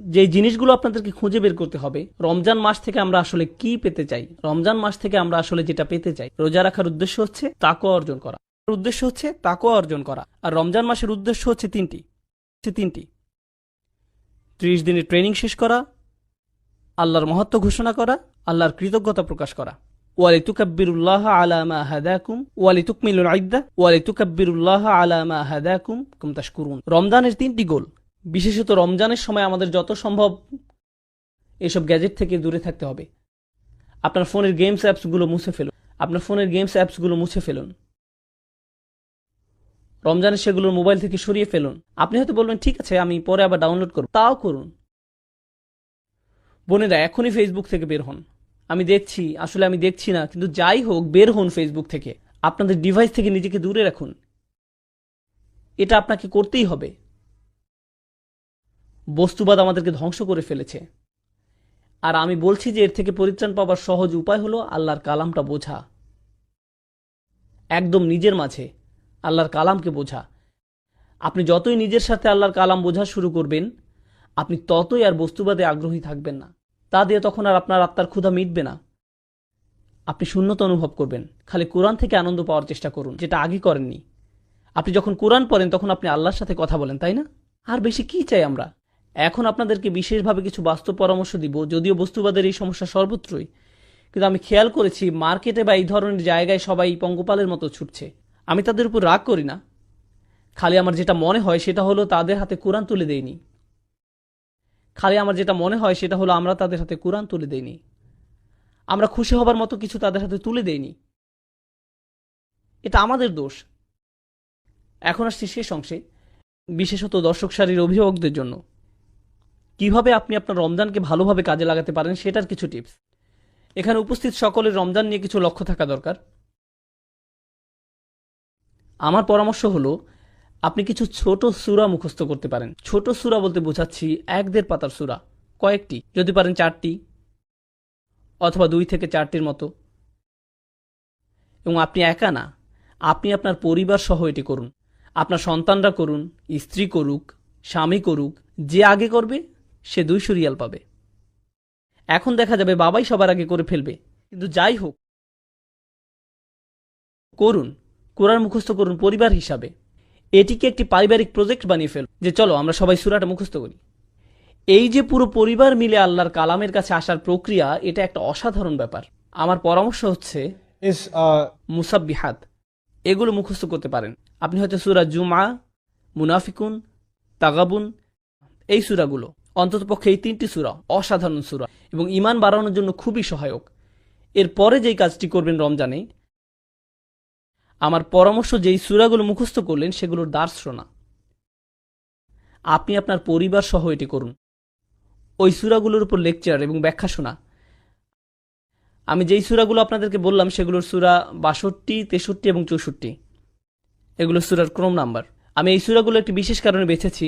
যে জিনিসগুলো আপনাদেরকে খুঁজে বের করতে হবে, রমজান মাস থেকে আমরা আসলে কি পেতে চাই? রমজান মাস থেকে আমরা আসলে যেটা পেতে চাই, রোজা রাখার উদ্দেশ্য হচ্ছে তাকও অর্জন করা। উদ্দেশ্য হচ্ছে তাকও অর্জন করা। আর রমজান মাসের উদ্দেশ্য হচ্ছে তিনটি। হচ্ছে তিনটি। ত্রিশ দিনের ট্রেনিং শেষ করা, আল্লাহর মহত্ব ঘোষণা করা, আল্লাহর কৃতজ্ঞতা প্রকাশ করা। ওয়ালি তুকাব্বিরুল্লাহ আলা মা হাদাকুম ওয়ালি তুকমিলুল আইদ্দা ওয়ালি তুকাব্বিরুল্লাহ আলা মা হাদাকুম কুম তাশকুরুন। রমজানের তিনটি গোল। বিশেষত রমজানের সময় আমাদের যত সম্ভব এসব গ্যাজেট থেকে দূরে থাকতে হবে। আপনার ফোনের গেমস অ্যাপসগুলো মুছে ফেলুন। আপনার ফোনের গেমস অ্যাপসগুলো মুছে ফেলুন। রমজানে সেগুলোর মোবাইল থেকে সরিয়ে ফেলুন। আপনি হয়তো বলবেন, ঠিক আছে, আমি পরে আবার ডাউনলোড করব। তাও করুন। বোনেরা, এখনই ফেসবুক থেকে বের হন। আমি দেখছি, আসলে আমি দেখছি না, কিন্তু যাই হোক, বের হন ফেসবুক থেকে। আপনাদের ডিভাইস থেকে নিজেকে দূরে রাখুন। এটা আপনাকে করতেই হবে। বস্তুবাদ আমাদেরকে ধ্বংস করে ফেলেছে। আর আমি বলছি যে এর থেকে পরিত্রাণ পাওয়ার সহজ উপায় হলো আল্লাহর কালামটা বোঝা। একদম নিজের মাঝে আল্লাহর কালামকে বোঝা। আপনি যতই নিজের সাথে আল্লাহর কালাম বোঝা শুরু করবেন, আপনি ততই আর বস্তুবাদে আগ্রহী থাকবেন না। তা দিয়ে তখন আর আপনার আত্মার ক্ষুধা মিটবে না। আপনি শূন্যতা অনুভব করবেন, খালি কোরআন থেকে আনন্দ পাওয়ার চেষ্টা করুন, যেটা আগে করেননি। আপনি যখন কোরআন পড়েন, তখন আপনি আল্লাহর সাথে কথা বলেন, তাই না? আর বেশি কি চাই আমরা? এখন আপনাদেরকে বিশেষভাবে কিছু বাস্তব পরামর্শ দিব, যদিও বস্তুবাদের এই সমস্যা সর্বত্রই। কিন্তু আমি খেয়াল করেছি, মার্কেটে বা এই ধরনের জায়গায় সবাই পঙ্গপালের মতো ছুটছে। আমি তাদের উপর রাগ করি না। খালি আমার যেটা মনে হয় সেটা হলো তাদের হাতে কোরআন তুলে দেয়নি খালি আমার যেটা মনে হয় সেটা হলো আমরা তাদের হাতে কোরআন তুলে দেইনি। আমরা খুশি হবার মতো কিছু তাদের হাতে তুলে দেইনি। এটা আমাদের দোষ। এখন আসছি শেষ অংশে, বিশেষত দর্শক সারির অভিভাবকদের জন্য। কীভাবে আপনি আপনার রমজানকে ভালোভাবে কাজে লাগাতে পারেন সেটার কিছু টিপস। এখানে উপস্থিত সকলের রমজান নিয়ে কিছু লক্ষ্য থাকা দরকার। আমার পরামর্শ হলো, আপনি কিছু ছোট সুরা মুখস্থ করতে পারেন। ছোট সুরা বলতে বোঝাচ্ছি এক দেড় পাতার সুরা, কয়েকটি, যদি পারেন চারটি, অথবা দুই থেকে চারটির মতো। এবং আপনি একা না, আপনি আপনার পরিবার সহ এটি করুন। আপনার সন্তানরা করুন, স্ত্রী করুক, স্বামী করুক, যে আগে করবে সে দুইশো রিয়াল পাবে। এখন দেখা যাবে বাবাই সবার আগে করে ফেলবে। কিন্তু যাই হোক করুন কোরআন মুখস্থ করুন পরিবার হিসাবে। এটিকে একটি পারিবারিক প্রজেক্ট বানিয়ে ফেল যে চলো আমরা সবাই সুরাটা মুখস্থ করি। এই যে পুরো পরিবার মিলে আল্লাহর কালামের কাছে আসার প্রক্রিয়া এটা একটা অসাধারণ ব্যাপার। আমার পরামর্শ হচ্ছে uh, মুসাব্বিহাত। এগুলো মুখস্থ করতে পারেন। আপনি হয়তো সুরা জুমা মুনাফিকুন তাগাবুন এই সুরাগুলো। অন্ততপক্ষে এই তিনটি সুরা অসাধারণ সুরা এবং ইমান বাড়ানোর জন্য খুবই সহায়ক। এরপরে যেই কাজটি করবেন রমজানে, আমার পরামর্শ যেই সুরাগুলো মুখস্থ করলেন সেগুলোর দ্বার শোনা। আপনি আপনার পরিবার সহ এটি করুন। ওই সুরাগুলোর উপর লেকচার এবং ব্যাখ্যা শোনা। আমি যেই সুরাগুলো আপনাদেরকে বললাম সেগুলোর সুরা বাষট্টি, তেষট্টি এবং চৌষট্টি। এগুলো সুরার ক্রম নাম্বার। আমি এই সুরাগুলো একটি বিশেষ কারণে বেছেছি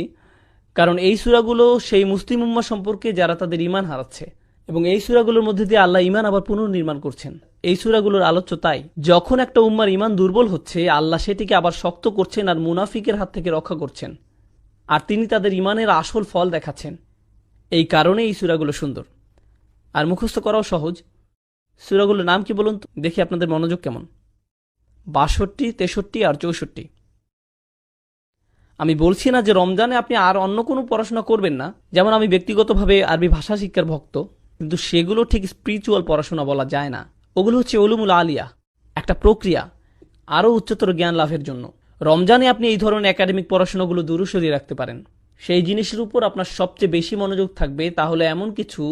কারণ এই সুরাগুলো সেই মুসলিম উম্মা সম্পর্কে যারা তাদের ইমান হারাচ্ছে। এবং এই সুরাগুলোর মধ্যে দিয়ে আল্লাহ ইমান আবার পুনর্নির্মাণ করছেন। এই সুরাগুলোর আলোচ্য তাই, যখন একটা উম্মার ইমান দুর্বল হচ্ছে, আল্লাহ সেটিকে আবার শক্ত করছেন আর মুনাফিকের হাত থেকে রক্ষা করছেন। আর তিনি তাদের ইমানের আসল ফল দেখাচ্ছেন। এই কারণে এই সুরাগুলো সুন্দর। আর মুখস্থ করাও সহজ। সুরাগুলোর নাম কি বলুন দেখি আপনাদের মনোযোগ কেমন। বাষট্টি, তেষট্টি আর চৌষট্টি। আমি বলছি না যে রমজানে আপনি আর অন্য কোনো পড়াশোনা করবেন না। যেমন আমি ব্যক্তিগতভাবে আরবি ভাষা শিক্ষার ভক্ত, কিন্তু সেগুলো ঠিক স্পিরিচুয়াল পড়াশোনা বলা যায় না। ওগুলো হচ্ছে ওলুমুল আলিয়া, একটা প্রক্রিয়া, আরও উচ্চতর জ্ঞান লাভের জন্য। রমজানে আপনি এই ধরনের একাডেমিক পড়াশোনাগুলো দূরে সরিয়ে রাখতে পারেন। সেই জিনিসের উপর আপনার সবচেয়ে বেশি মনোযোগ থাকবে, তাহলে এমন কিছু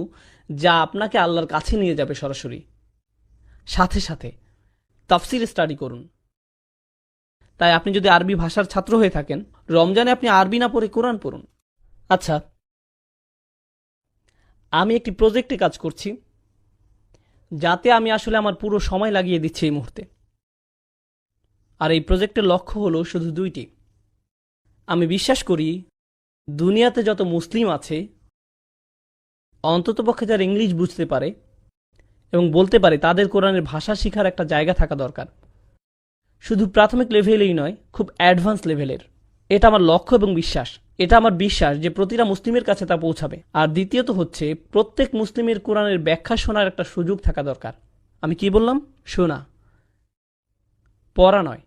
যা আপনাকে আল্লাহর কাছে নিয়ে যাবে সরাসরি। সাথে সাথে, তাফসির স্টাডি করুন। তাই আপনি যদি আরবি ভাষার ছাত্র হয়ে থাকেন, রমজানে আপনি আরবি না পড়ে কোরআন পড়ুন। আচ্ছা আমি একটি প্রজেক্টে কাজ করছি, যাতে আমি আসলে আমার পুরো সময় লাগিয়ে দিচ্ছি এই মুহূর্তে। আর এই প্রজেক্টের লক্ষ্য হলো শুধু দুইটি। আমি বিশ্বাস করি, দুনিয়াতে যত মুসলিম আছে, অন্ততপক্ষে যারা ইংলিশ বুঝতে পারে এবং বলতে পারে, তাদের কোরআনের ভাষা শেখার একটা জায়গা থাকা দরকার। শুধু প্রাথমিক লেভেলেই নয়, খুব অ্যাডভান্স লেভেলের এটা আমার লক্ষ্য এবং বিশ্বাস। এটা আমার বিশ্বাস যে প্রতিটা মুসলিমের কাছে তা পৌঁছাবে। আর দ্বিতীয়ত হচ্ছে, প্রত্যেক মুসলিমের কোরআনের ব্যাখ্যা শোনার একটা সুযোগ থাকা দরকার। আমি কি বললাম? শোনা। পড়া নয়।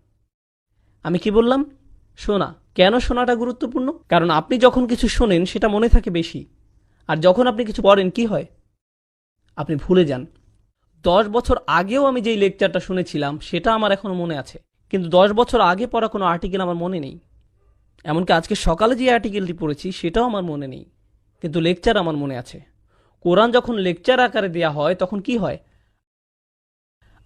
আমি কি বললাম? শোনা। কেন শোনাটা গুরুত্বপূর্ণ? কারণ আপনি যখন কিছু শোনেন, সেটা মনে থাকে বেশি। আর যখন আপনি কিছু পড়েন, কি হয়? আপনি ভুলে যান। দশ বছর আগেও আমি যেই লেকচারটা শুনেছিলাম, সেটা আমার এখনও মনে আছে। কিন্তু দশ বছর আগে পড়া কোনো আর্টিকেল আমার মনে নেই। এমনকি আজকে সকালে যে আর্টিকেলটি পড়েছি, সেটাও আমার মনে নেই। কিন্তু লেকচার আমার মনে আছে। কোরআন যখন লেকচার আকারে দেয়া হয়, তখন কি হয়?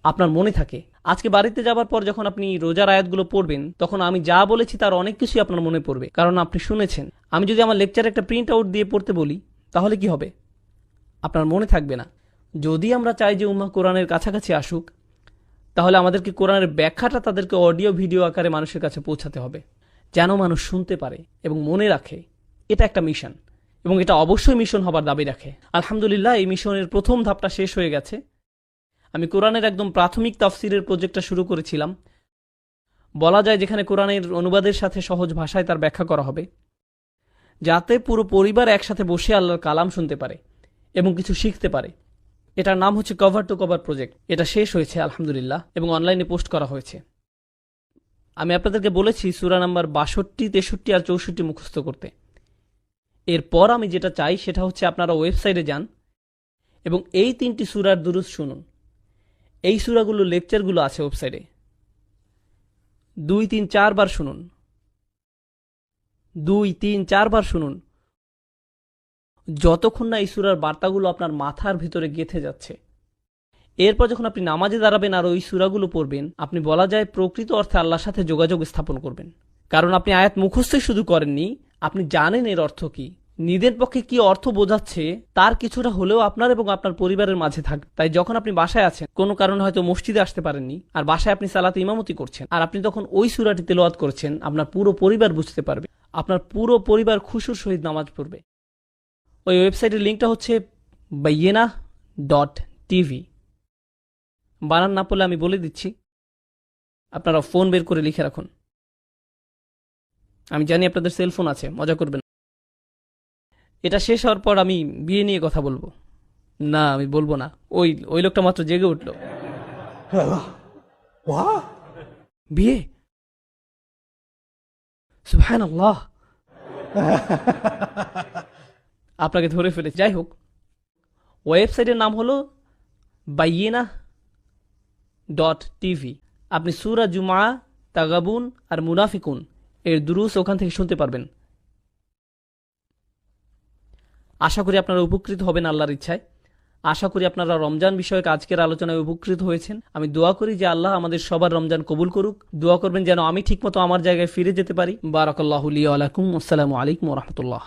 আপনার মনে থাকে। আজকে বাড়িতে যাবার পর যখন আপনি রোজার আয়াতগুলো পড়বেন, তখন আমি যা বলেছি তার অনেক কিছুই আপনার মনে পড়বে। কারণ আপনি শুনেছেন। আমি যদি আমার লেকচারে একটা প্রিন্ট আউট দিয়ে পড়তে বলি, তাহলে কি হবে? আপনার মনে থাকবে না। যদি আমরা চাই যে উম্মা কোরআনের কাছাকাছি আসুক, তাহলে আমাদেরকে কোরআনের ব্যাখ্যাটা তাদেরকে অডিও, ভিডিও আকারে মানুষের কাছে পৌঁছাতে হবে। যেন মানুষ শুনতে পারে এবং মনে রাখে, এটা একটা মিশন এবং এটা অবশ্যই মিশন হবার দাবি রাখে। আলহামদুলিল্লাহ, এই মিশনের প্রথম ধাপটা শেষ হয়ে গেছে। আমি কোরআনের একদম প্রাথমিক তাফসিরের প্রজেক্টটা শুরু করেছিলাম। বলা যায় যেখানে কোরআনের অনুবাদের সাথে সহজ ভাষায় তার ব্যাখ্যা করা হবে। যাতে পুরো পরিবার একসাথে বসে আল্লাহর কালাম শুনতে পারে এবং কিছু শিখতে পারে। এটার নাম হচ্ছে কভার টু কভার প্রজেক্ট। এটা শেষ হয়েছে, আলহামদুলিল্লাহ, এবং অনলাইনে পোস্ট করা হয়েছে। আমি আপনাদেরকে বলেছি, সুরা নাম্বার বাষট্টি, তেষট্টি আর চৌষট্টি মুখস্থ করতে। এরপর আমি যেটা চাই, সেটা হচ্ছে আপনারা ওয়েবসাইটে যান এবং এই তিনটি সুরার দুরুজ শুনুন। এই সুরাগুলো, লেকচারগুলো আছে ওয়েবসাইটে। দুই, তিন, চারবার শুনুন। দুই, তিন, চারবার শুনুন। যতক্ষণ না এই সুরার বার্তাগুলো আপনার মাথার ভিতরে গেঁথে যাচ্ছে। এরপর যখন আপনি নামাজে দাঁড়াবেন আর ওই সুরাগুলো পড়বেন, আপনি বলা যায় প্রকৃত অর্থে আল্লাহর সাথে যোগাযোগ স্থাপন করবেন। কারণ আপনি আয়াত মুখস্থই শুধু করেননি, আপনি জানেন এর অর্থ কি। নিজের পক্ষে কি অর্থ বোঝাচ্ছে, তার কিছুটা হলেও আপনার এবং আপনার পরিবারের মাঝে থাকবে তাই যখন আপনি বাসায় আছেন, কোনো কারণে হয়তো মসজিদে আসতে পারেননি, আর বাসায় আপনি সালাতে ইমামতি করছেন, আর আপনি তখন ওই সুরাটি তেলোয়াত করছেন, আপনার পুরো পরিবার বুঝতে পারবে। আপনার পুরো পরিবার খুশুর সহিত নামাজ পড়বে। ওই ওয়েবসাইটের লিঙ্কটা হচ্ছে বাইয়েনা ডট টিভি বানান না পড়লে আমি বলে দিচ্ছি। আপনারা ফোন বের করে লিখে রাখুন। আমি জানি আপনাদের সেলফোন আছে, মজা করবেন এটা শেষ হওয়ার পর আমি বিয়ে নিয়ে কথা বলব। না, আমি বলব না। ওই ওই লোকটা মাত্র জেগে উঠল? বিয়ে? সুবহান আল্লাহ আপনাকে ধরে ফেলে যাই হোক, ওয়েবসাইটের নাম হলো বাইয়েনা ডট টিভি। আপনি সুরা জুমা তাগাবুন আর মুনাফিকুন এর দুরুস ওখান থেকে শুনতে পারবেন। আশা করি আপনারা উপকৃত হবেন আল্লাহর ইচ্ছায়। আশা করি আপনারা রমজান বিষয়ক আজকের আলোচনায় উপকৃত হয়েছেন। আমি দোয়া করি যে আল্লাহ আমাদের সবার রমজান কবুল করুক। দোয়া করবেন যেন আমি ঠিকমতো আমার জায়গায় ফিরে যেতে পারি। বারাকাল্লাহুলি আলাইকুম আসসালামু আলাইকুম রহমতুল্লাহ।